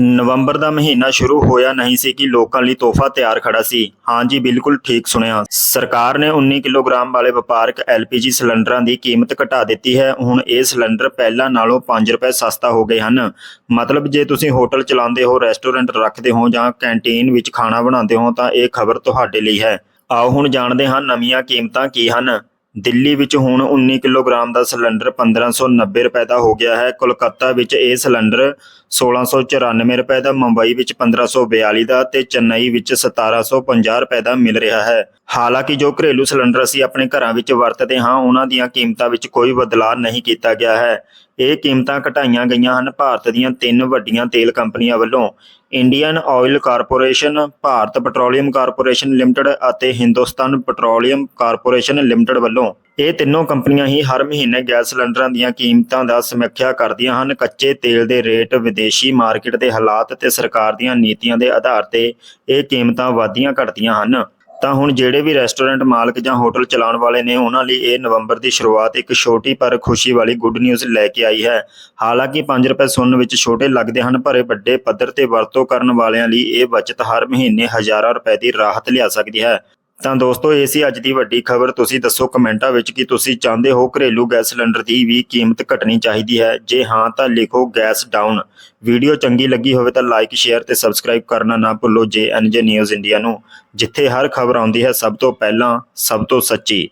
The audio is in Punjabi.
ਨਵੰਬਰ ਦਾ ਮਹੀਨਾ ਸ਼ੁਰੂ ਹੋਇਆ ਨਹੀਂ ਸੀ ਕਿ ਲੋਕਾਂ ਲਈ ਤੋਹਫਾ ਤਿਆਰ ਖੜਾ ਸੀ। ਹਾਂਜੀ ਬਿਲਕੁਲ ਠੀਕ ਸੁਣਿਆ। ਸਰਕਾਰ ਨੇ 19 ਕਿਲੋਗ੍ਰਾਮ ਵਾਲੇ ਵਪਾਰਕ LPG ਸਿਲੰਡਰਾਂ ਦੀ ਕੀਮਤ ਘਟਾ ਦਿੱਤੀ ਹੈ। ਹੁਣ ਇਹ ਸਿਲੰਡਰ ਪਹਿਲਾਂ ਨਾਲੋਂ 5 ਰੁਪਏ ਸਸਤਾ ਹੋ ਗਏ ਹਨ। ਮਤਲਬ ਜੇ ਤੁਸੀਂ ਹੋਟਲ ਚਲਾਉਂਦੇ ਹੋ, ਰੈਸਟੋਰੈਂਟ ਰੱਖਦੇ ਹੋ ਜਾਂ ਕੈਂਟੀਨ ਵਿੱਚ ਖਾਣਾ ਬਣਾਉਂਦੇ ਹੋ ਤਾਂ ਇਹ ਖਬਰ ਤੁਹਾਡੇ ਲਈ ਹੈ। ਆਓ ਹੁਣ ਜਾਣਦੇ ਹਾਂ ਨਵੀਆਂ ਕੀਮਤਾਂ ਕੀ ਹਨ। ਦਿੱਲੀ ਵਿੱਚ ਹੁਣ 19 ਕਿਲੋਗ੍ਰਾਮ ਦਾ ਸਿਲੰਡਰ 1590 ਰੁਪਏ ਦਾ ਹੋ ਗਿਆ ਹੈ। ਕੋਲਕਾਤਾ ਵਿੱਚ ਇਹ ਸਿਲੰਡਰ 1694 ਰੁਪਏ ਦਾ, ਮੁੰਬਈ ਵਿੱਚ 1542 ਦਾ ਤੇ ਚੇਨਈ ਵਿੱਚ 1750 ਰੁਪਏ ਦਾ ਮਿਲ ਰਿਹਾ ਹੈ। ਹਾਲਾਂਕਿ ਜੋ ਘਰੇਲੂ ਸਿਲੰਡਰ ਅਸੀਂ ਆਪਣੇ ਘਰਾਂ ਵਿੱਚ ਵਰਤਦੇ ਹਾਂ, ਉਹਨਾਂ ਦੀਆਂ ਕੀਮਤਾਂ ਵਿੱਚ ਕੋਈ ਬਦਲਾਅ ਨਹੀਂ ਕੀਤਾ ਗਿਆ ਹੈ। ਇਹ ਕੀਮਤਾਂ ਘਟਾਈਆਂ ਗਈਆਂ ਹਨ। ਭਾਰਤ ਦੀਆਂ ਤਿੰਨ ਵੱਡੀਆਂ ਤੇਲ ਕੰਪਨੀਆਂ ਵੱਲੋਂ Indian oil corporation, Bharat petroleum corporation limited ਅਤੇ ਹਿੰਦੁਸਤਾਨ ਪੈਟਰੋਲੀਅਮ ਕਾਰਪੋਰੇਸ਼ਨ ਲਿਮਟਿਡ ਵੱਲੋਂ ਇਹ ਤਿੰਨੋਂ ਕੰਪਨੀਆਂ ਹੀ ਹਰ ਮਹੀਨੇ ਗੈਸ ਸਿਲੰਡਰਾਂ ਦੀਆਂ ਕੀਮਤਾਂ ਦਾ ਸਮੀਖਿਆ ਕਰਦੀਆਂ ਹਨ। ਕੱਚੇ ਤੇਲ ਦੇ ਰੇਟ, ਵਿਦੇਸ਼ੀ ਮਾਰਕੀਟ ਦੇ ਹਾਲਾਤ ਤੇ ਸਰਕਾਰ ਦੀਆਂ ਨੀਤੀਆਂ ਦੇ ਆਧਾਰ ਤੇ ਇਹ ਕੀਮਤਾਂ ਵਾਧੀਆਂ ਘਟਦੀਆਂ ਹਨ। ਤਾਂ ਹੁਣ ਜਿਹੜੇ ਵੀ ਰੈਸਟੋਰੈਂਟ ਮਾਲਕ ਜਾਂ ਹੋਟਲ ਚਲਾਉਣ ਵਾਲੇ ਨੇ, ਉਹਨਾਂ ਲਈ ਇਹ ਨਵੰਬਰ ਦੀ ਸ਼ੁਰੂਆਤ ਇੱਕ ਛੋਟੀ ਪਰ ਖੁਸ਼ੀ ਵਾਲੀ ਗੁੱਡ ਨਿਊਜ਼ ਲੈ ਕੇ ਆਈ ਹੈ। ਹਾਲਾਂਕਿ 5 ਰੁਪਏ ਸੁਣਨ ਵਿੱਚ ਛੋਟੇ ਲੱਗਦੇ ਹਨ, ਪਰ ਇਹ ਵੱਡੇ ਪੱਧਰ ਤੇ ਵਰਤੋਂ ਕਰਨ ਵਾਲਿਆਂ ਲਈ ਇਹ ਬਚਤ ਹਰ ਮਹੀਨੇ ਹਜ਼ਾਰਾਂ ਰੁਪਏ ਦੀ ਰਾਹਤ ਲਿਆ ਸਕਦੀ ਹੈ। ਤਾਂ ਦੋਸਤੋ, ਇਹ ਸੀ ਅੱਜ ਦੀ ਵੱਡੀ ਖਬਰ। ਤੁਸੀਂ ਦੱਸੋ ਕਮੈਂਟਾਂ ਵਿੱਚ ਕਿ ਤੁਸੀਂ ਚਾਹੁੰਦੇ ਹੋ ਘਰੇਲੂ ਗੈਸ ਸਿਲੰਡਰ ਦੀ ਵੀ ਕੀਮਤ ਘਟਣੀ ਚਾਹੀਦੀ ਹੈ। ਜੇ ਹਾਂ, ਤਾਂ ਲਿਖੋ ਗੈਸ ਡਾਊਨ। ਵੀਡੀਓ ਚੰਗੀ ਲੱਗੀ ਹੋਵੇ ਤਾਂ ਲਾਈਕ, ਸ਼ੇਅਰ ਤੇ ਸਬਸਕ੍ਰਾਈਬ ਕਰਨਾ ਨਾ ਭੁੱਲੋ ਜੇ ਨਿਊਜ਼ ਇੰਡੀਆ ਨੂੰ, ਜਿੱਥੇ ਹਰ ਖਬਰ ਆਉਂਦੀ ਹੈ ਸਭ ਤੋਂ ਪਹਿਲਾਂ, ਸਭ ਤੋਂ ਸੱਚੀ।